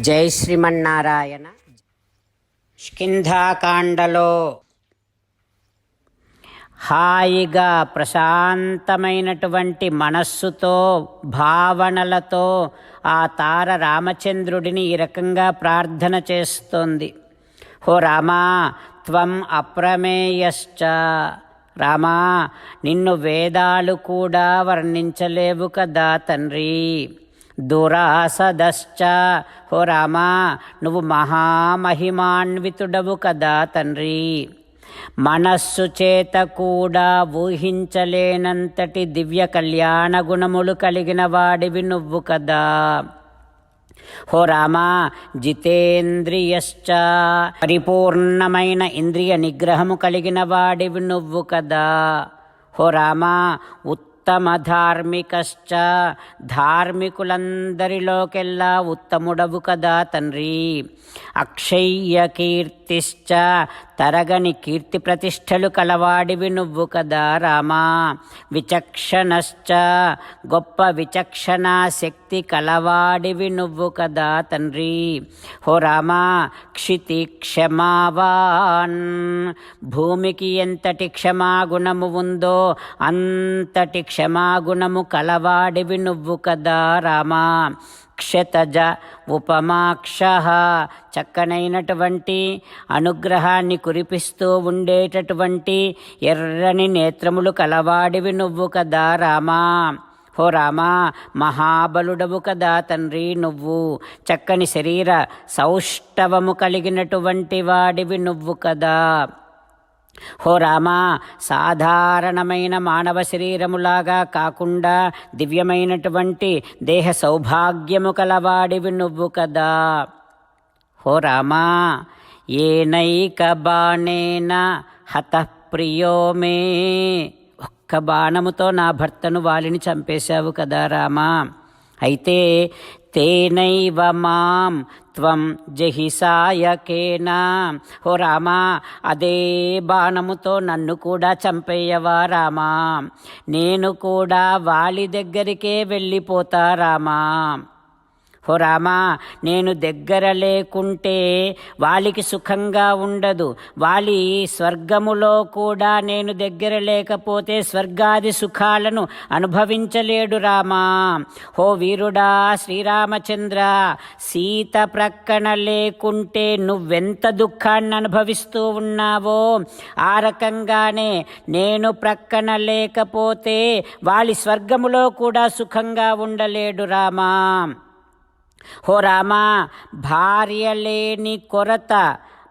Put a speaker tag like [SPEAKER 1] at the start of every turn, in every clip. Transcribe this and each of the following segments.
[SPEAKER 1] జై శ్రీమన్నారాయణ. స్కింధాకాండలో హాయిగా ప్రశాంతమైనటువంటి మనస్సుతో భావనలతో ఆ తార రామచంద్రుడిని ఈ రకంగా ప్రార్థన చేస్తోంది. హో రామా త్వం అప్రమేయశ్చ. రామా నిన్ను వేదాలు కూడా వర్ణించలేవు కదా తండ్రి. దురాసదశ్చ. హో రామా నువ్వు మహామహిమాన్వితుడవు కదా తండ్రి. మనస్సు చేత కూడా ఊహించలేనంతటి దివ్య కళ్యాణ గుణములు కలిగిన వాడివి నువ్వు కదా. హో రామా జితేంద్రియశ్చ. పరిపూర్ణమైన ఇంద్రియ నిగ్రహము కలిగిన వాడివి నువ్వు కదా. హో రామా ఉత్తమ ధార్మికశ్చ ధార్మికులందరిలోకెల్లా ఉత్తముడవు కదా తండ్రి. అక్షయ్య కీర్తిశ్చ తరగని కీర్తి ప్రతిష్టలు కలవాడివి నువ్వు కదా రామా. విచక్షణశ్చ గొప్ప విచక్షణ శక్తి కలవాడివి నువ్వు కదా తండ్రి. హో రామా క్షితి క్షమావాన్ భూమికి ఎంతటి క్షమాగుణము ఉందో అంతటి క్షమాగుణము కలవాడివి నువ్వు కదా రామా. క్షతజ ఉపమాక్ష. చక్కనైనటువంటి అనుగ్రహాన్ని కురిపిస్తూ ఉండేటటువంటి ఎర్రని నేత్రములు కలవాడివి నువ్వు కదా రామా. హో రామా మహాబలుడవు కదా తండ్రి నువ్వు. చక్కని శరీర సౌష్ఠవము కలిగినటువంటి వాడివి నువ్వు కదా. హో రామా సాధారణమైన మానవ శరీరములాగా కాకుండా దివ్యమైనటువంటి దేహ సౌభాగ్యము కలవాడివి నువ్వు కదా. హో రామా ఏనైక బాణేన హత ప్రియో మే. ఒక్క బాణముతో నా భర్తను వాలిని చంపేశావు కదా రామా. అయితే తేనైవ మాం త్వం జహిసాయకేనా ఓ రామా అదే బాణముతో నన్ను కూడా చంపేయవా రామా నేను కూడా వాలి దగ్గరికే వెళ్ళిపోతా రామా ఓ రామా నేను దగ్గర లేకుంటే వాళ్ళకి సుఖంగా ఉండదు. వాళ్ళ స్వర్గములో కూడా నేను దగ్గర లేకపోతే స్వర్గాది సుఖాలను అనుభవించలేడు రామా. హో వీరుడా శ్రీరామచంద్ర సీత ప్రక్కన లేకుంటే నువ్వెంత దుఃఖాన్ని అనుభవిస్తూ ఉన్నావో? ఆ రకంగానే నేను ప్రక్కన లేకపోతే వాలి స్వర్గములో కూడా సుఖంగా ఉండలేడు రామా. హో రామా భార్య లేని కొరత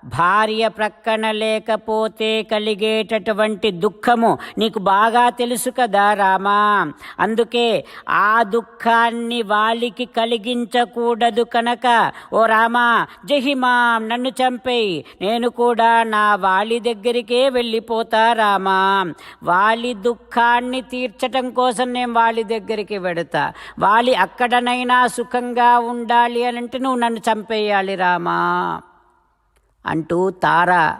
[SPEAKER 1] భార్య ప్రక్కన లేకపోతే కలిగేటటువంటి దుఃఖము నీకు బాగా తెలుసు కదా రామా. అందుకే ఆ దుఃఖాన్ని వాలికి కలిగించకూడదు కనుక ఓ రామా జహిమాం నన్ను చంపేయి. నేను కూడా నా వాలి దగ్గరికే వెళ్ళిపోతా రామా. వాలి దుఃఖాన్ని తీర్చటం కోసం నేను వాలి దగ్గరికి వెడతా. వాలి అక్కడనైనా సుఖంగా ఉండాలి అని అంటే నువ్వు నన్ను చంపేయాలి రామా. అంటూ తార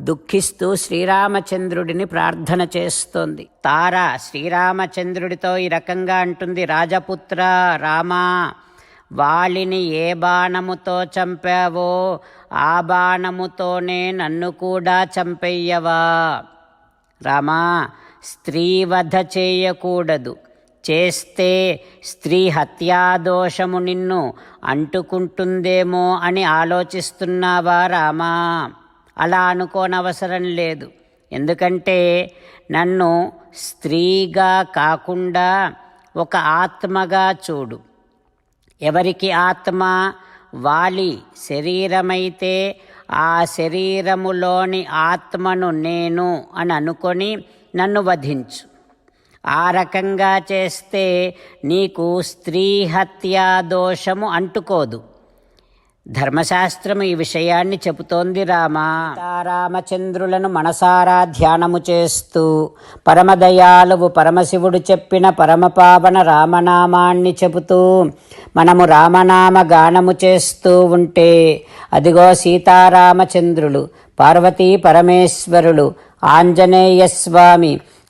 [SPEAKER 1] దుఃఖిస్తూ శ్రీరామచంద్రుడిని ప్రార్థన చేస్తోంది. తార శ్రీరామచంద్రుడితో ఈ రకంగా అంటుంది రాజపుత్ర రామా వాలిని ఏ బాణముతో చంపావో ఆ బాణముతోనే నన్ను కూడా చంపెయ్యవా? రామా స్త్రీవధ చేయకూడదు. చేస్తే స్త్రీ హత్యాదోషము నిన్ను అంటుకుంటుందేమో అని ఆలోచిస్తున్నావా రామా. అలా అనుకోనవసరం లేదు. ఎందుకంటే నన్ను స్త్రీగా కాకుండా ఒక ఆత్మగా చూడు. ఎవరికి ఆత్మ? వాలి శరీరమైతే ఆ శరీరములోని ఆత్మను నేను అని అనుకొని నన్ను వధించు. ఆ రకంగా చేస్తే నీకు స్త్రీ హత్యా దోషము అంటుకోదు. ధర్మశాస్త్రము ఈ విషయాన్ని చెబుతోంది రామారామచంద్రులను మనసారా ధ్యానము చేస్తూ పరమదయాలువు పరమశివుడు చెప్పిన పరమపావన రామనామాన్ని చెబుతూ మనము రామనామ గానము చేస్తూ ఉంటే అదిగో సీతారామచంద్రులు పార్వతీ పరమేశ్వరులు ఆంజనేయ స్వామి